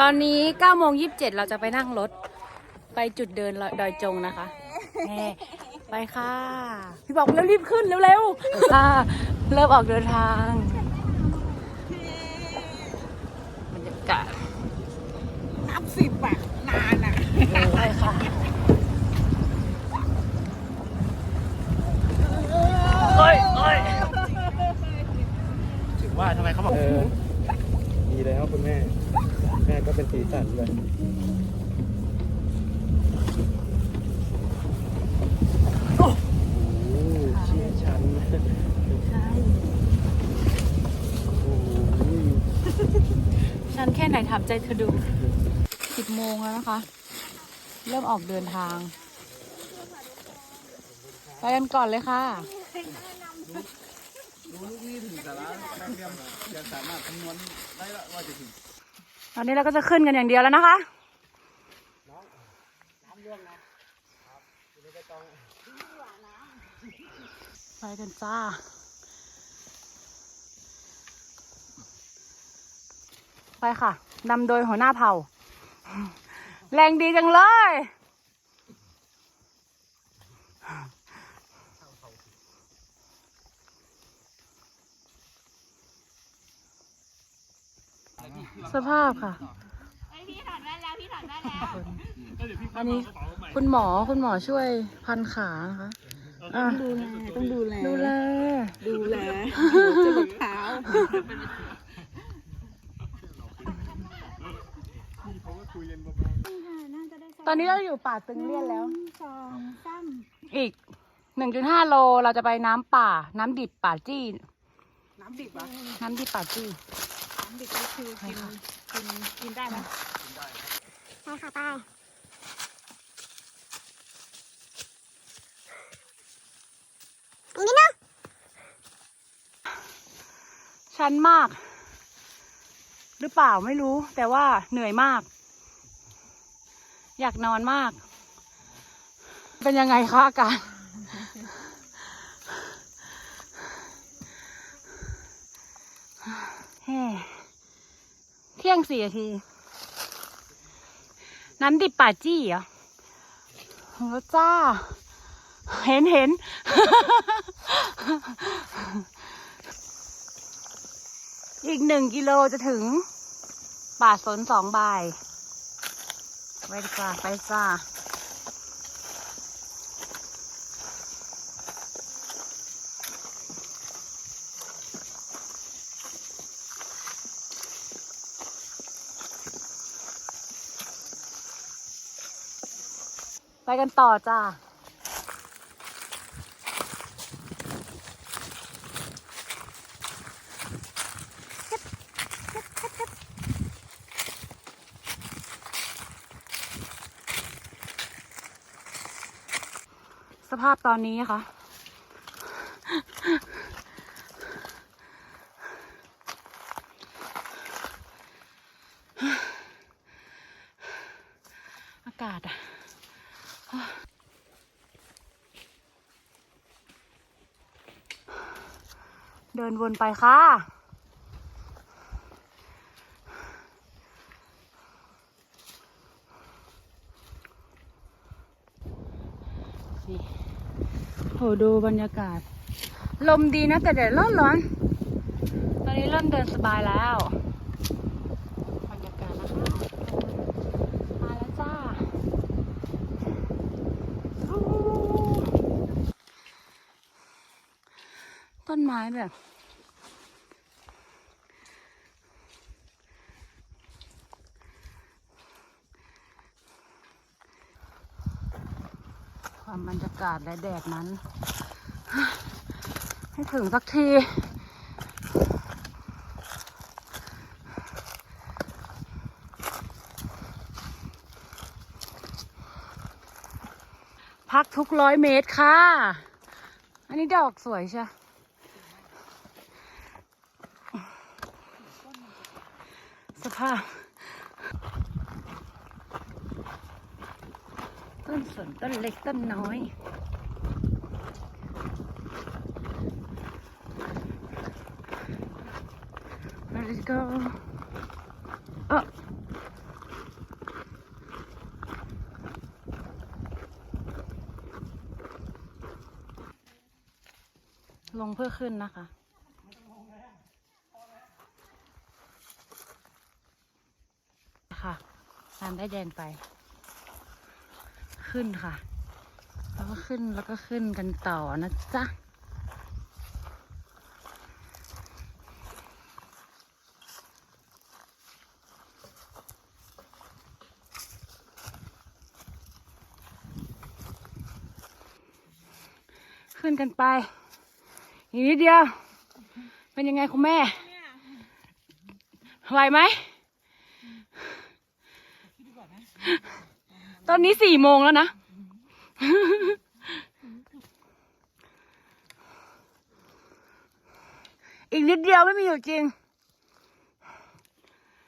ตอนนี้9โมง27 เราจะไปนั่งรถ ไปจุดเดินดอยจงนะคะแน่ไปค่ะ พี่บอกแล้วรีบขึ้นเร็วๆค่ะเริ่มออกเดินทางบรรยากาศนับสิบอะนานอะไปค่ะโอ้ยโอ้ย ถึงว่าทำไมเขาบอกเออดีแล้วคุณแม่ แม่ก็เป็นสีสันเลยโอ้โหเชี่ยชันโอ้โห ฉันแค่ไหนถามใจเธอดู10โมงแล้วนะคะ เริ่มออกเดินทาง ไปกันก่อนเลยค่ะตอนนี้เราก็จะขึ้นกันอย่างเดียวแล้วนะคะไปกันจ้า ไปค่ะนำโดยหัวหน้าเผ่า แรงดีจังเลย สภาพค่ะ พี่ถอดแว่นแล้ว พี่ถอดแว่นแล้ว อันนี้คุณหมอคุณหมอช่วยพันขานะคะอะดูแลต้องดูแล ดูแล ดูแล จะหลดเท้า ตอนนี้เราอยู่ป่าตึงเลี่ยนแล้วสองสามอีก 1.5 โลเราจะไปน้ำป่า น้ำดิบป่าจี้น้ำดิบอะน้ำดิบป่าจี้ น้ำดิบก็คือกินกินกินได้ไหมไปค่ะไปชันมาก หรือเปล่าไม่รู้ แต่ว่าเหนื่อยมาก อยากนอนมาก เป็นยังไงคะอาการเฮ้เที่ยงสี่นาที น้ำดิบป่าจี้เหรอถึงแล้วจ้า เห็นเห็น อีกหนึ่งกิโลจะถึงป่าสนสองใบาย ไปดีกว่าไปจ้าไปกันต่อจ้า ภาพตอนนี้นะคะอากาศอะเดินวนไปค่ะ ดูบรรยากาศ ลมดีนะแต่แดดร้อนร้อนๆตอนนี้เริ่มเดินสบายแล้ว บรรยากาศนะคะมาแล้วจ้าต้นไม้แบบ ความบรรยากาศและแดดนั้น ให้ถึงสักทีพักทุกร้อยเมตรค่ะ อันนี้ดอกสวยใช่สภาพ ส่วนต้นเล็กต้นน้อย Let's go up ลงเพื่อขึ้นนะคะค่ะตามได้เดนไป ขึ้นค่ะ แล้วก็ขึ้นแล้วก็ขึ้นกันต่อนะจ๊ะขึ้นกันไป อีกนิดเดียว เป็นยังไงคุณแม่ ไหวไหม อนนี้สี่โมงแล้วนะ อีกนิดเดียวไม่มีอยู่จริง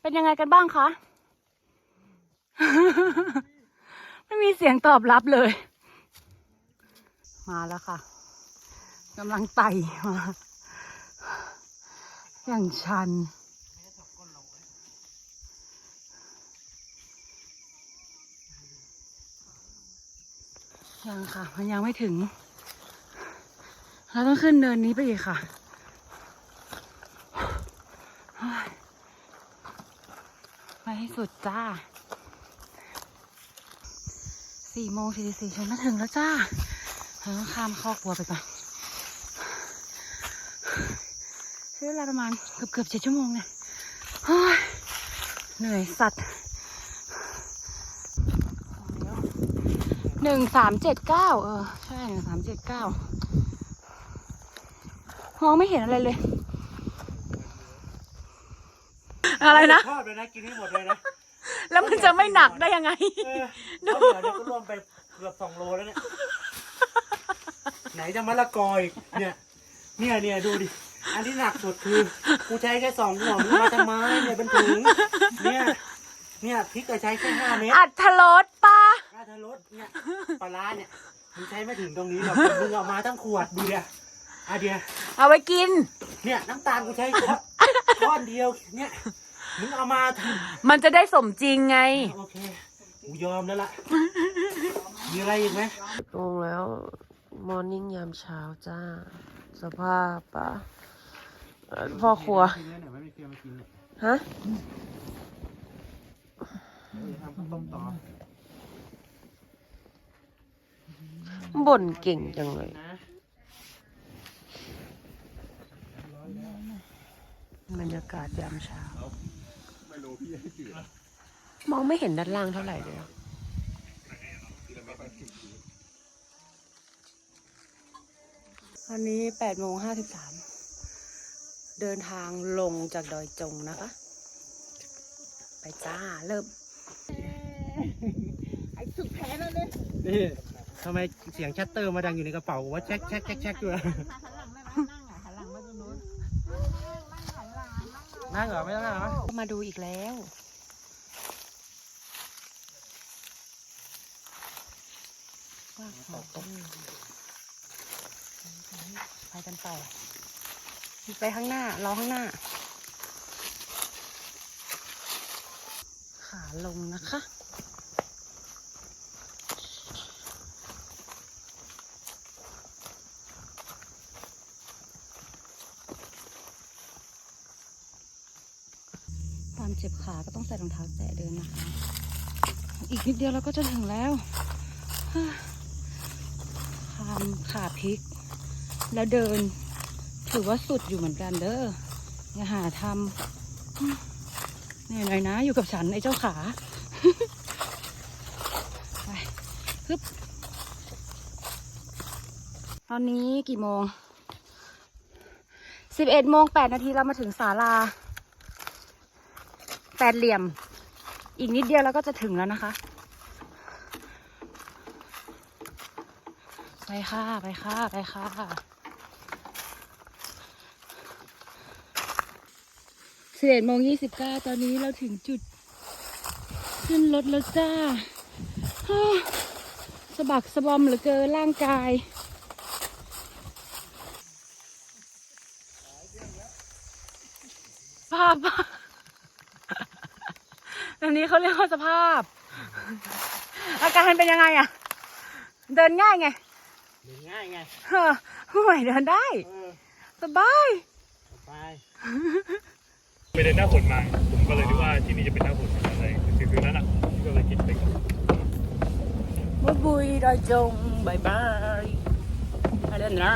เป็นยังไงกันบ้างคะ ไม่มีเสียงตอบรับเลย มาแล้วค่ะกำลังไต่มาอย่างชัน ยังค่ะ มันยังไม่ถึง เราต้องขึ้นเนินนี้ไปอีกค่ะ ไปให้สุดจ้าสี่โมงสี่สี่ฉันมาถึงแล้วจ้าเราต้องข้ามคอกวัวไปก่อนใช้เวลาประมาณเกือบเกือบเจ็ดชั่วโมงเนี่ยเหนื่อยสัตว์ หนึ่งสามเจ็ดเก้าเออ ใช่หนึ่งสามเจ็ดเก้ามองไม่เห็นอะไรเลย อะไรนะชอบเลยนะกินให้หมดเลยนะแล้วมันจะไม่หนักได้ยังไง เออดูเดี๋ยวก็รวมไปเกือบสองโลแล้วเนี่ย ไหนจะมะละกออีกเนี่ย เนี่ยเนี่ยดูดิ อันที่หนักสุดคือกูใช้แค่สองหัวมึงมาทำไมเนี่ยเป็นถุงเนี่ย เนี่ยพริกก็ใช้แค่ห้าเม็ดอัดทรสปลาค่าเธอรถเนี่ยปลาร้าเนี่ยมึงใช้ไม่ถึงตรงนี้หรอกมึงเอามาทั้งขวดดูเดียอะเดียเอาไว้กิน เนี่ยน้ำตาลกูใช้ก้อนก้อนเดียวเนี่ยมึงเอามาถึงมันจะได้สมจริงไงโอเคกูยอมแล้วล่ะมีอะไรอีกไหมลงแล้วมอร์นิ่งยามเช้าจ้า สภาพปะเอ่อพ่อครัวกินไหนไม่มีเฟียมากินเนี่ยฮะ เดี๋ยวทำข้าวต้มต่อ บ่นเก่งจังเลยนะบรรยากาศยามเช้า มองไม่เห็นด้านล่างเท่าไหร่เลยอะตอนนี้แปดโมงห้าสิบสาม เดินทางลงจากดอยจงนะคะ ไปจ้า เริ่มนี่ ทำไมเสียงชัตเตอร์มาดังอยู่ในกระเป๋าว่าแช็คแช็คแช็คแช็คด้วยนั่งเหรอไม่ต้องนั่งเหรอมาดูอีกแล้ว ว่าขอตกไปกันต่อไปข้างหน้ารอข้างหน้า ขาลงนะคะ ความ เจ็บขาก็ต้องใส่รองเท้าแตะเดินนะคะ อีกนิดเดียวเราก็จะถึงแล้วฮ่าคามขาพลิก แล้วเดิน ถือว่าสุดอยู่เหมือนกันเด้ออย่าหาทำเหนื่อยหน่อยนะ อยู่กับฉันไอ้เจ้าขาไปฮึบตอนนี้กี่โมงสิบเอ็ดโมงแปดนาทีเรามาถึงศาลา แปดเหลี่ยม อีกนิดเดียวเราก็จะถึงแล้วนะคะ ไปค่ะ ไปค่ะ ไปค่ะ สิบเอ็ดโมงยี่สิบเก้าตอนนี้เราถึงจุด ขึ้นรถแล้วจ้าสะบักสะบอมเหลือเกินร่างกายภาพ อันนี้เขาเรียกว่าสภาพ อาการเป็นยังไงอะเดินง่ายไงเดินง่ายไงเฮ้อผู้ใหม่เดินได้ เออสบาย ไปไปเดินหน้าฝนมา ผมก็เลยนึกว่าที่นี่จะเป็นหน้าฝนอะไรคือคืนนั้นอะก็เลยคิดไปก่อนบุยบุยดอยจงบายบายอะไรนะ